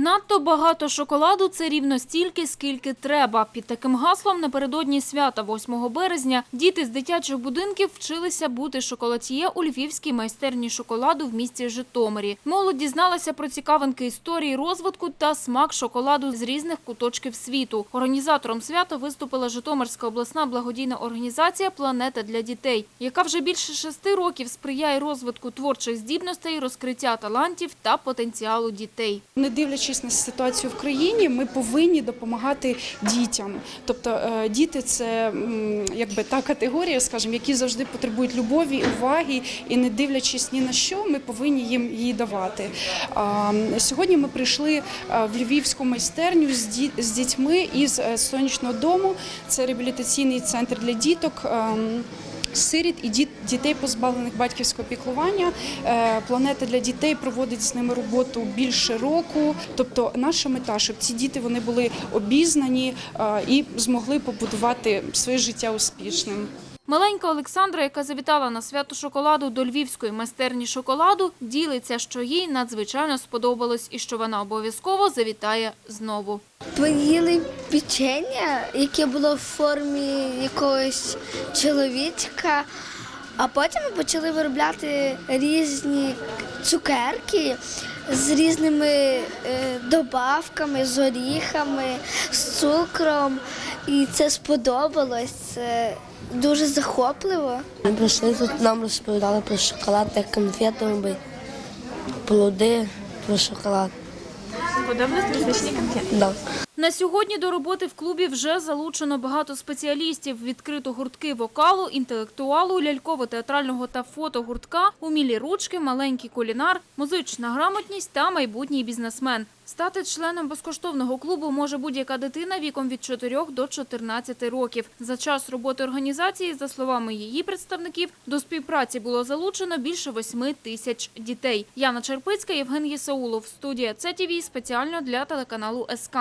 Надто багато шоколаду – це рівно стільки, скільки треба. Під таким гаслом напередодні свята 8 березня діти з дитячих будинків вчилися бути шоколад'є у львівській майстерні шоколаду в місті Житомирі. Молодь дізналася про цікавинки історії розвитку та смак шоколаду з різних куточків світу. Організатором свята виступила Житомирська обласна благодійна організація «Планета для дітей», яка вже більше шести років сприяє розвитку творчих здібностей, розкриття талантів та потенціалу дітей. Не дивлячись на ситуацію в країні, ми повинні допомагати дітям. Тобто е, діти це якби та категорія, скажімо, які завжди потребують любові, уваги, і не дивлячись ні на що, ми повинні їм її давати. Сьогодні ми прийшли е, в львівську майстерню з дітьми із е, сонячного дому. Це реабілітаційний центр для діток. Сиріт і діт- дітей, позбавлених батьківського піклування. Е, Планета для дітей проводить з ними роботу більше року. Тобто, наша мета, щоб ці діти вони були обізнані е, і змогли побудувати своє життя успішним. Маленька Олександра, яка завітала на свято шоколаду до львівської майстерні шоколаду, ділиться, що їй надзвичайно сподобалось і що вона обов'язково завітає знову. Ми їли печення, яке було в формі якогось чоловічка, а потім ми почали виробляти різні цукерки з різними е, добавками, з оріхами, з цукром. І це сподобалось. Це дуже захопливо. Ми прийшли тут, нам розповідали про шоколад, як конфети робити, плоди про шоколад. Смачні конфети? Да. На сьогодні до роботи в клубі вже залучено багато спеціалістів. Відкрито гуртки вокалу, інтелектуалу, ляльково-театрального та фотогуртка, умілі ручки, маленький кулінар, музична грамотність та майбутній бізнесмен. Стати членом безкоштовного клубу може будь-яка дитина віком від 4 до 14 років. За час роботи організації, за словами її представників, до співпраці було залучено більше 8 тисяч дітей. Яна Черпицька, Євген Єсаулов. Студія ЦТВ спеціально для телеканалу СК.